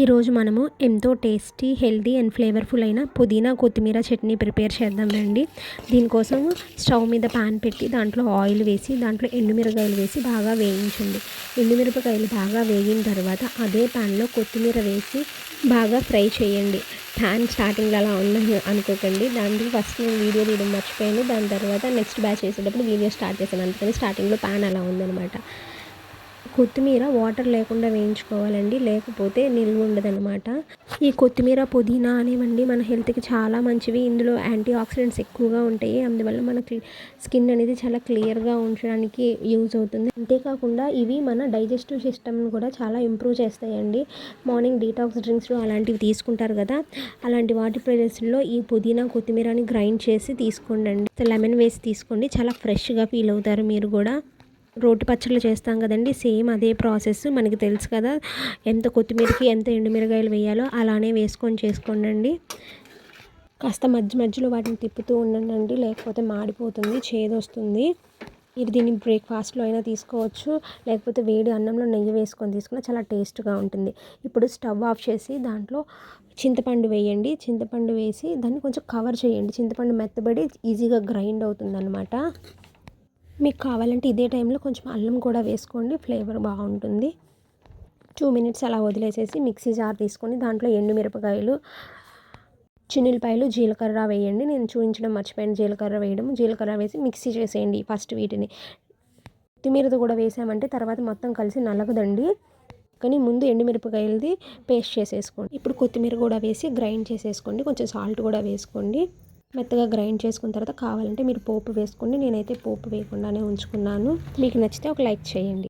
ఈరోజు మనము ఎంతో టేస్టీ హెల్దీ అండ్ ఫ్లేవర్ఫుల్ అయిన పుదీనా కొత్తిమీర చట్నీ ప్రిపేర్ చేద్దాం రండి. దీనికోసం స్టవ్ మీద పాన్ పెట్టి దాంట్లో ఆయిల్ వేసి దాంట్లో ఎండుమిరకాయలు వేసి బాగా వేయించండి. ఎండుమిరపకాయలు బాగా వేగిన తర్వాత అదే పాన్లో కొత్తిమీర వేసి బాగా ఫ్రై చేయండి. ప్యాన్ స్టార్టింగ్లో అలా ఉందని అనుకోకండి. దాంట్లో ఫస్ట్ నేను వీడియో తీయడం మర్చిపోయాను. దాని తర్వాత నెక్స్ట్ బ్యాచ్ చేసేటప్పుడు వీడియో స్టార్ట్ చేశాను అందుకని స్టార్టింగ్లో ప్యాన్ అలా ఉందనమాట కొత్తిమీర వాటర్ లేకుండా వేయించుకోవాలండి. లేకపోతే నిల్వ ఉండదన్నమాట. ఈ కొత్తిమీర పుదీనా అనేవండి మన హెల్త్కి చాలా మంచివి. ఇందులో యాంటీ ఆక్సిడెంట్స్ ఎక్కువగా ఉంటాయి. అందువల్ల మనకి స్కిన్ అనేది చాలా క్లియర్గా ఉంచడానికి యూజ్ అవుతుంది. అంతేకాకుండా ఇవి మన డైజెస్టివ్ సిస్టమ్ని కూడా చాలా ఇంప్రూవ్ చేస్తాయండి. మార్నింగ్ డీటాక్స్ డ్రింక్స్ అలాంటివి తీసుకుంటారు కదా. అలాంటి వాటి ప్లేస్లో ఈ పుదీనా కొత్తిమీరని గ్రైండ్ చేసి తీసుకోండి లెమన్ వేసి తీసుకోండి. చాలా ఫ్రెష్గా ఫీల్ అవుతారు మీరు కూడా. రోటి పచ్చళ్ళు చేస్తాం కదండి. సేమ్ అదే ప్రాసెస్ మనకి తెలుసు కదా. ఎంత కొత్తిమీరకి ఎంత ఎండుమిరకాయలు వేయాలో అలానే వేసుకొని చేసుకోండి కాస్త మధ్య మధ్యలో వాటిని తిప్పుతూ ఉండండి. లేకపోతే మాడిపోతుంది చేదు వస్తుంది మీరు దీన్ని బ్రేక్ఫాస్ట్లో అయినా తీసుకోవచ్చు. లేకపోతే వేడి అన్నంలో నెయ్యి వేసుకొని తీసుకున్నా చాలా టేస్ట్గా ఉంటుంది. ఇప్పుడు స్టవ్ ఆఫ్ చేసి దాంట్లో చింతపండు వేయండి. చింతపండు వేసి దాన్ని కొంచెం కవర్ చేయండి. చింతపండు మెత్తబడి ఈజీగా గ్రైండ్ అవుతుందనమాట మీకు కావాలంటే ఇదే టైంలో కొంచెం అల్లం కూడా వేసుకోండి ఫ్లేవర్ బాగుంటుంది. టూ మినిట్స్ అలా వదిలేసేసి మిక్సీ జార్ తీసుకొని దాంట్లో ఎండు మిరపకాయలు చిన్నులపాయలు జీలకర్ర వేయండి. నేను చూపించడం మర్చిపోయాను జీలకర్ర వేయడం. జీలకర్ర వేసి మిక్సీ చేసేయండి ఫస్ట్ వీటిని. కొత్తిమీరతో కూడా వేసామంటే తర్వాత మొత్తం కలిసి నలగదండి. కానీ ముందు ఎండుమిరపకాయలది పేస్ట్ చేసేసుకోండి. ఇప్పుడు కొత్తిమీర కూడా వేసి గ్రైండ్ చేసేసుకోండి. కొంచెం సాల్ట్ కూడా వేసుకోండి. మెత్తగా గ్రైండ్ చేసుకున్న తర్వాత కావాలంటే మీరు పోపు వేసుకోండి. నేనైతే పోపు వేయకుండానే ఉంచుకున్నాను. మీకు నచ్చితే ఒక లైక్ చేయండి.